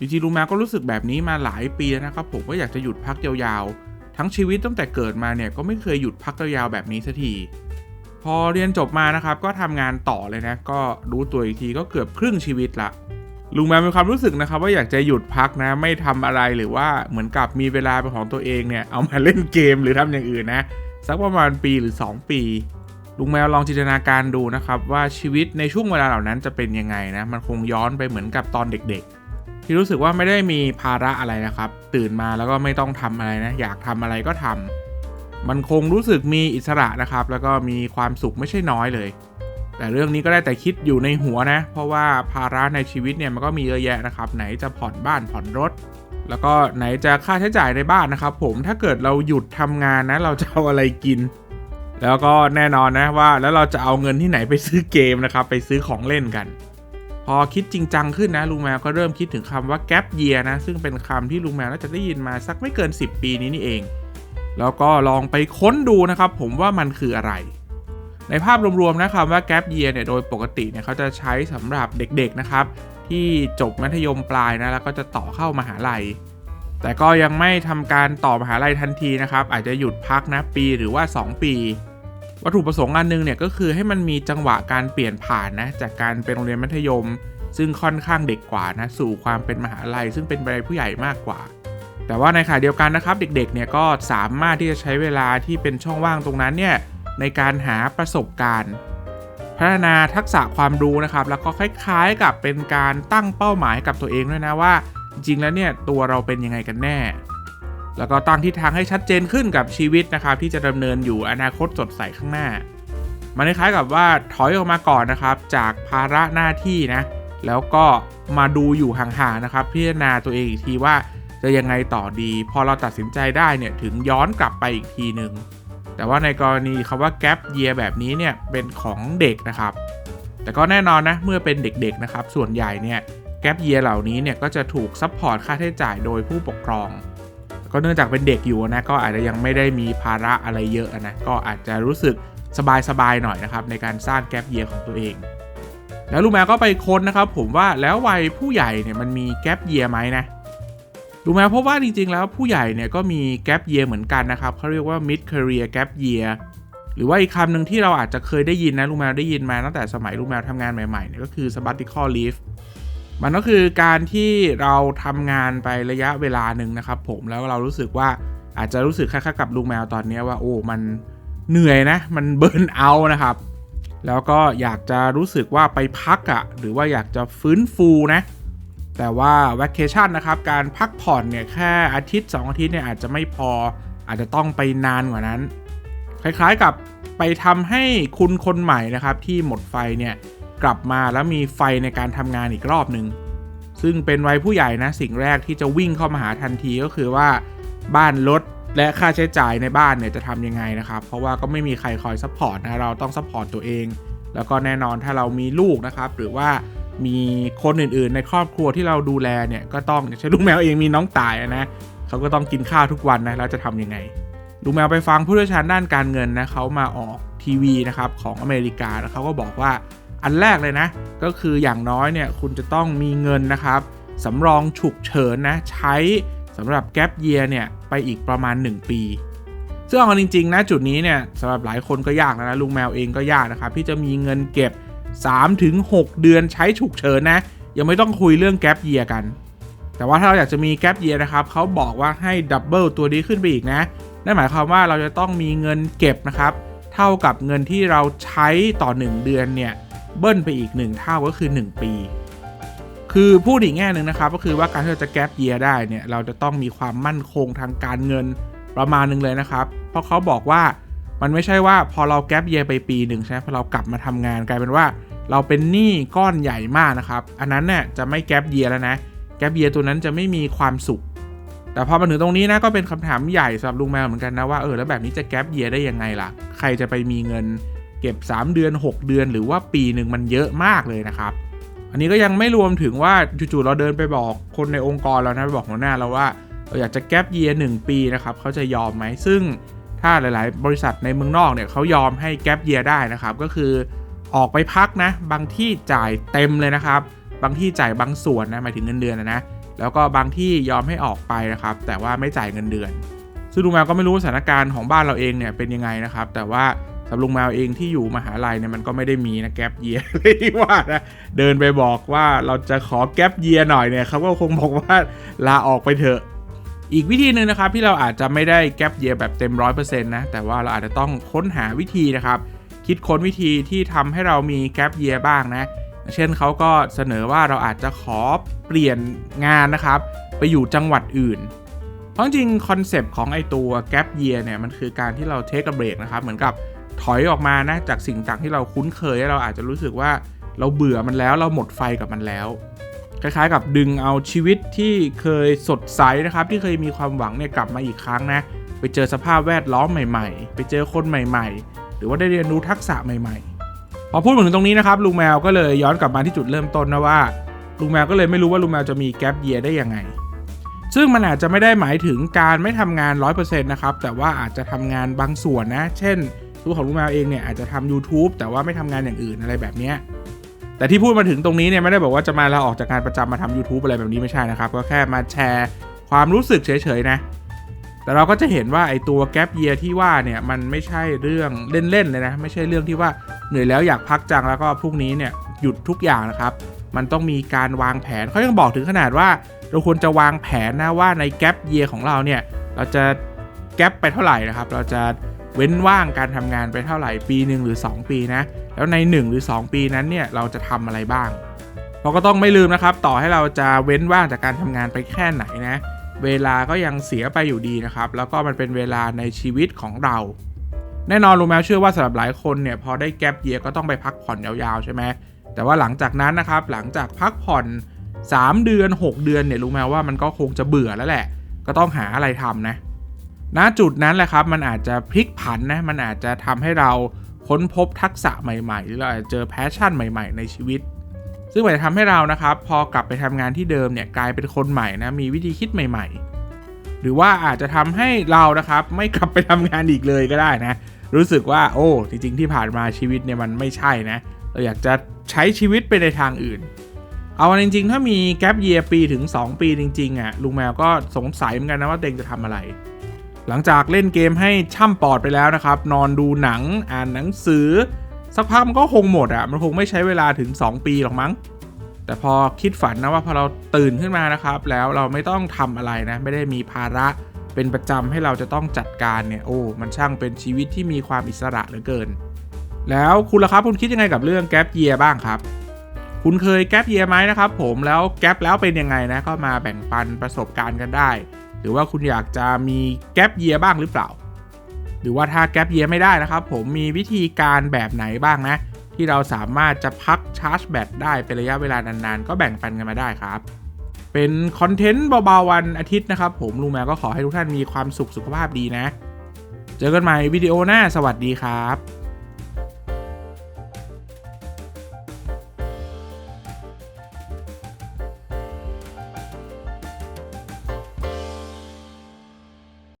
จริงๆลุงแมวก็รู้สึกแบบนี้มาหลายปีแล้วนะครับผมก็อยากจะหยุดพักยาวๆ ทั้งชีวิตตั้งแต่เกิดมาเนี่ยก็ไม่เคยหยุดพักยาวๆแบบนี้สักที พอเรียนจบมานะครับก็ทำงานต่อเลยนะ ก็รู้ตัวอีกทีก็เกือบครึ่งชีวิตละ ลุงแมวมีความรู้สึกนะครับ ว่าอยากจะหยุดพักนะไม่ทำอะไรหรือว่าเหมือนกับมีเวลาเป็นของตัวเองเนี่ยเอามาเล่นเกมหรือทำอย่างอื่นนะสักประมาณปีหรือ 2 ปีลุงแมวลองจินตนาการดูนะครับว่าชีวิตในช่วงเวลาเหล่านั้นจะเป็นยังไงนะมันคงย้อนไปเหมือนกับตอนเด็กๆ ที่รู้สึกว่าไม่ได้มีภาระอะไรนะครับ ตื่นมาแล้วก็ไม่ต้องทำอะไรนะ อยากทำอะไรก็ทำมันคงรู้สึกมีอิสระนะครับ แล้วก็มีความสุขไม่ใช่น้อยเลย แต่เรื่องนี้ก็ได้แต่คิดอยู่ในหัวนะ เพราะว่าภาระในชีวิตเนี่ยมันก็มีเยอะแยะนะครับ ไหนจะผ่อนบ้านผ่อนรถ แล้วก็ไหนจะค่าใช้จ่ายในบ้านนะครับ ผมถ้าเกิดเราหยุดทำงานนะ เราจะเอาอะไรกิน แล้วก็แน่นอนนะว่าแล้วเราจะเอาเงินที่ไหนไปซื้อเกมนะครับ ไปซื้อของเล่นกัน พอคิดจริงจังขึ้นนะลุงแมวก็เริ่มคิดถึงคำว่า gap year นะ ซึ่งเป็นคำที่ลุงแมวน่าจะได้ยินมาสักไม่เกิน 10 ปีนี้นี่เอง แล้วก็ลองไปค้นดูนะครับผมว่ามันคืออะไร ในภาพรวมๆนะคำว่า gap year เนี่ยโดยปกติเนี่ยเขาจะใช้สำหรับเด็กๆนะครับ ที่จบมัธยมปลายนะแล้วก็จะต่อเข้ามหาลัย แต่ก็ยังไม่ทำการต่อมหาลัยทันทีนะครับอาจจะหยุดพักนะปีหรือว่า 2 ปี วัตถุประสงค์อันหนึงเนี่ยก็คือให้มันมีจังหวะการเปลี่ยนผ่านนะจากการเป็นโรงเรียนมัธยม ซึ่งค่อนข้างเด็กกว่านะสู่ความเป็นมหาลัย ซึ่งเป็นวัยผู้ใหญ่มากกว่า แต่ว่าในขณะเดียวกันนะครับ เด็กๆเนี่ยก็สามารถที่จะใช้เวลาที่เป็นช่องว่างตรงนั้นเนี่ยในการหาประสบการณ์ พัฒนาทักษะความรู้นะครับ แล้วก็คล้ายๆกับเป็นการตั้งเป้าหมายกับตัวเองด้วยนะว่า จริงแล้วเนี่ยตัวเราเป็นยังไงกันแน่ แล้วก็ตั้งทิศทางให้ชัดเจนขึ้นกับชีวิตนะครับที่จะดำเนินอยู่อนาคตสดใสข้างหน้า มันคล้ายๆกับว่าถอยออกมาก่อนนะครับ จากภาระหน้าที่นะแล้วก็มาดูอยู่ห่างๆนะครับ พิจารณาตัวเองอีกทีว่าจะยังไงต่อดี พอเราตัดสินใจได้เนี่ยถึงย้อนกลับไปอีกทีหนึ่งแต่ว่าในกรณีคำว่า gap year แบบนี้เนี่ยเป็นของเด็กนะครับ แต่ก็แน่นอนนะเมื่อเป็นเด็กๆนะครับ ส่วนใหญ่เนี่ย gap year เหล่านี้เนี่ยก็จะถูกซัพพอร์ตค่าใช้จ่ายโดยผู้ปกครอง ก็เนื่องจากเป็นเด็กอยู่นะก็อาจจะยังไม่ได้มีภาระอะไรเยอะนะก็อาจจะรู้สึกสบายๆหน่อยนะครับในการสร้าง gap year ของตัวเองแล้วลุงแมวก็ไปค้นนะครับ ผมว่าแล้ววัยผู้ใหญ่เนี่ยมันมี gap year ไหมนะรู้ไหมเพราะว่าจริงๆ แล้วผู้ใหญ่เนี่ยก็มี gap year เหมือนกันนะครับเขาเรียกว่า mid career gap year หรือว่าอีกคำหนึ่งที่เราอาจจะเคยได้ยินนะลุงแมวได้ยินมาตั้งแต่สมัยลุงแมวทำงานใหม่ๆเนี่ยก็คือ sabbatical leave มันก็คือการที่เราทำงานไประยะเวลาหนึ่งนะครับ ผมแล้วเรารู้สึกว่าอาจจะรู้สึกคล้ายๆกับลุงแมวตอนนี้ว่าโอ้มันเหนื่อยนะ มันเบิร์นเอานะครับ แล้วก็อยากจะรู้สึกว่าไปพักอะ่ะหรือว่าอยากจะฟื้นฟูนะ แต่ว่าวัคเคชั่นนะครับ การพักผ่อนเนี่ยแค่อาทิตย์ 2 อาทิตย์เนี่ยอาจจะไม่พออาจจะต้องไปนานกว่านั้น คล้ายๆกับไปทำให้คุณคนใหม่นะครับที่หมดไฟเนี่ย กลับมาแล้วมีไฟในการทำงานอีกรอบหนึ่งซึ่งเป็นวัยผู้ใหญ่นะสิ่งแรกที่จะวิ่งเข้ามาหาทันทีก็คือว่าบ้านลดและค่าใช้จ่ายในบ้านเนี่ยจะทำยังไงนะครับ เพราะว่าก็ไม่มีใครคอยซัพพอร์ตนะเราต้องซัพพอร์ตตัวเอง แล้วก็แน่นอนถ้าเรามีลูกนะครับ หรือว่ามีคนอื่นๆ ในครอบครัวที่เราดูแลเนี่ยก็ต้องอย่างเช่นลูกแมวเองมีน้องตายนะเขาก็ต้องกินข้าวทุกวันนะแล้วจะทำยังไงลูกแมวไปฟังผู้เชี่ยวชาญด้านการเงินนะเขามาออกทีวีนะครับของอเมริกาแล้วเขาก็บอกว่า อันแรกเลยนะ ก็คืออย่างน้อยเนี่ยคุณจะต้องมีเงินนะครับสำรองฉุกเฉินนะ ใช้สำหรับแก p เยียเนี่ยไปอีกประมาณ 1 ปีซึ่งเอาจริงๆนะจุดนี้เนี่ยสำหรับหลายคนก็ยากนะลุงแมวเองก็ยากนะครับที่จะมีเงินเก็บ 3-6 เดือนใช้ฉุกเฉินนะ ยังไม่ต้องคุยเรื่องแก p เยียกัน แต่ว่าถ้าเราอยากจะมีแก p เยียนะครับเขาบอกว่าให้ดับเบิลตัวนี้ขึ้นไปอีกนะนั่นหมายความว่าเราจะต้องมีเงินเก็บนะครับ เท่ากับเงินที่เราใช้ต่อ 1 เดือนเนี่ย เบิ้ลไปอีก 1 เท่าก็คือ 1 ปี คือพูดอีกแง่หนึ่งนะครับ ก็คือว่าการที่เราจะแก p เยียได้เนี่ยเราจะต้องมีความมั่นคงทางการเงินประมาณหนึ่งเลยนะครับ เพราะเขาบอกว่ามันไม่ใช่ว่าพอเราแก p เยียไปปีหนึ่งใช่ไหมพอเรากลับมาทำงานกลายเป็นว่า เราเป็นหนี้ก้อนใหญ่มากนะครับ อันนั้นเนี่ยจะไม่แก p เยียแล้วนะ แก p เยียตัวนั้นจะไม่มีความสุข แต่พอมาถึงตรงนี้นะก็เป็นคำถามใหญ่สำหรับลุงแมวเหมือนกันนะว่าเออแล้วแบบนี้จะแก p เยียได้ยังไงล่ะ ใครจะไปมีเงิน เก็บ 3 เดือน 6 เดือน หรือว่าปีหนึ่งมันเยอะมากเลยนะครับอันนี้ก็ยังไม่รวมถึงว่าจู่ๆเราเดินไปบอกคนในองค์กรเรานะไปบอกหัวหน้าเราว่าเราอยากจะแก p เยียหนึ่งปีนะครับเขาจะยอมไหมซึ่งถ้าหลาย ๆ บริษัทในเมืองนอกเนี่ยเขายอมให้แก p เยียได้นะครับ ก็คือออกไปพักนะ บางที่จ่ายเต็มเลยนะครับ บางที่จ่ายบางส่วนนะหมายถึงเงินเดือนนะนะแล้วก็บางที่ยอมให้ออกไปนะครับ แต่ว่าไม่จ่ายเงินเดือน ซึ่งลุงแมวก็ไม่รู้สถานการณ์ของบ้านเราเองเนี่ยเป็นยังไงนะครับ แต่ว่า สำหรับลุงแมวเองที่อยู่มหาลัยเนี่ยมันก็ไม่ได้มีนะแกลบเยียเลยที่ว่านะเดินไปบอกว่าเราจะขอแกลบเยียหน่อยเนี่ยเขาก็คงบอกว่าลาออกไปเถอะ อีกวิธีหนึ่งนะครับที่เราอาจจะไม่ได้แกลบเยียแบบเต็มร้อยเปอร์เซ็นต์นะแต่ว่าเราอาจจะต้องค้นหาวิธีนะครับ คิดค้นวิธีที่ทำให้เรามีแกลบเยียบ้างนะ เช่นเขาก็เสนอว่าเราอาจจะขอเปลี่ยนงานนะครับ ไปอยู่จังหวัดอื่นเพราะจริงคอนเซปต์ของไอตัว gap year เนี่ยมันคือการที่เราเทคเบรกนะครับเหมือนกับ ถอยออกมานะจากสิ่งต่างที่เราคุ้นเคยเราอาจจะรู้สึกว่าเราเบื่อมันแล้วเราหมดไฟกับมันแล้ว คล้ายๆ กับดึงเอาชีวิตที่เคยสดใสนะครับ ที่เคยมีความหวังเนี่ยกลับมาอีกครั้งนะไปเจอสภาพแวดล้อมใหม่ ๆ ไปเจอคนใหม่ ๆ หรือว่าได้เรียนรู้ทักษะใหม่ ๆ พอพูดถึงตรงนี้นะครับลุงแมวก็เลยย้อนกลับมาที่จุดเริ่มต้นนะว่าลุงแมวก็เลยไม่รู้ว่าลุงแมวจะมีแกลบเยียได้ยังไง ซึ่งมันอาจจะไม่ได้หมายถึงการไม่ทำงาน 100%นะครับแต่ว่าอาจจะทำงานบางส่วนนะ เช่น ตัวของลุงแมวเองเนี่ยอาจจะทำ YouTube แต่ว่าไม่ทำงานอย่างอื่นอะไรแบบเนี้ยแต่ที่พูดมาถึงตรงนี้เนี่ยไม่ได้บอกว่าจะมาลาออกจากงานประจำมาทำ YouTube อะไรแบบนี้ไม่ใช่นะครับ ก็แค่มาแชร์ความรู้สึกเฉยๆนะ แต่เราก็จะเห็นว่าไอ้ตัวแกลบเยียที่ว่าเนี่ยมันไม่ใช่เรื่องเล่นๆเลยนะ ไม่ใช่เรื่องที่ว่าเหนื่อยแล้วอยากพักจังแล้วก็พรุ่งนี้เนี่ยหยุดทุกอย่างนะครับ มันต้องมีการวางแผนเขายังบอกถึงขนาดว่า เราควรจะวางแผนนะว่าในแกลบเยียของเราเนี่ยเราจะแกลบไปเท่าไหร่นะครับ เราจะ เว้นว่างการทำงานไปเท่าไหร่ปีหนึ่งหรือ 2 ปีนะ แล้วใน 1 หรือ 2 ปีนั้นเนี่ยเราจะทำอะไรบ้าง เราก็ต้องไม่ลืมนะครับ ต่อให้เราจะเว้นว่างจากการทำงานไปแค่ไหนนะ เวลาก็ยังเสียไปอยู่ดีนะครับ แล้วก็มันเป็นเวลาในชีวิตของเรา แน่นอนลุงแมวเชื่อว่าสำหรับหลายคนเนี่ยพอได้แกลบเยียก็ต้องไปพักผ่อนยาวๆใช่ไหมแต่ว่าหลังจากนั้นนะครับหลังจากพักผ่อน 3 เดือน 6 เดือนเนี่ยลุงแมวว่ามันก็คงจะเบื่อแล้วแหละ ก็ต้องหาอะไรทำนะ ณจุดนั้นแหละครับมันอาจจะพลิกผันนะมันอาจจะทำให้เราค้นพบทักษะใหม่ๆหรือเราอาจจะเจอแพชชั่นใหม่ ๆ ในชีวิต ซึ่งมันจะทำให้เรานะครับ พอกลับไปทำงานที่เดิมเนี่ยกลายเป็นคนใหม่นะมีวิธีคิดใหม่ ๆ หรือว่าอาจจะทำให้เรานะครับไม่กลับไปทำงานอีกเลยก็ได้นะรู้สึกว่าโอ้จริง ๆ ที่ผ่านมาชีวิตเนี่ยมันไม่ใช่นะเราอยากจะใช้ชีวิตไปในทางอื่น เอาจริง ๆ ถ้ามีแกลบเยียปีถึง 2 ปีจริงๆอะลุงแมวก็สงสัยเหมือนกันนะว่าตัวเองจะทำอะไร หลังจากเล่นเกมให้ช่ำปอดไปแล้วนะครับ นอนดูหนังอ่านหนังสือ สักพักมันก็คงหมดอะมันคงไม่ใช้เวลาถึง 2 ปีหรอกมั้ง แต่พอคิดฝันนะว่าพอเราตื่นขึ้นมานะครับ แล้วเราไม่ต้องทำอะไรนะ ไม่ได้มีภาระเป็นประจำให้เราจะต้องจัดการเนี่ยโอ้มันช่างเป็นชีวิตที่มีความอิสระเหลือเกิน แล้วคุณล่ะครับคุณคิดยังไงกับเรื่องแกลบเยียบ้างครับคุณเคยแกลบเยียไหมนะครับผมแล้วแกลบแล้วเป็นยังไงนะก็มาแบ่งปันประสบการณ์กันได้ หรือว่าคุณอยากจะมีแกลบเยียบ้างหรือเปล่า หรือว่าถ้าแกลบเยียไม่ได้นะครับ ผมมีวิธีการแบบไหนบ้างนะ ที่เราสามารถจะพักชาร์จแบตได้เป็นระยะเวลานานๆ ก็แบ่งปันกันมาได้ครับ เป็นคอนเทนต์เบาๆวันอาทิตย์นะครับผมลุงแมวก็ขอให้ทุกท่านมีความสุขสุขภาพดีนะ เจอกันใหม่วิดีโอหน้าสวัสดีครับ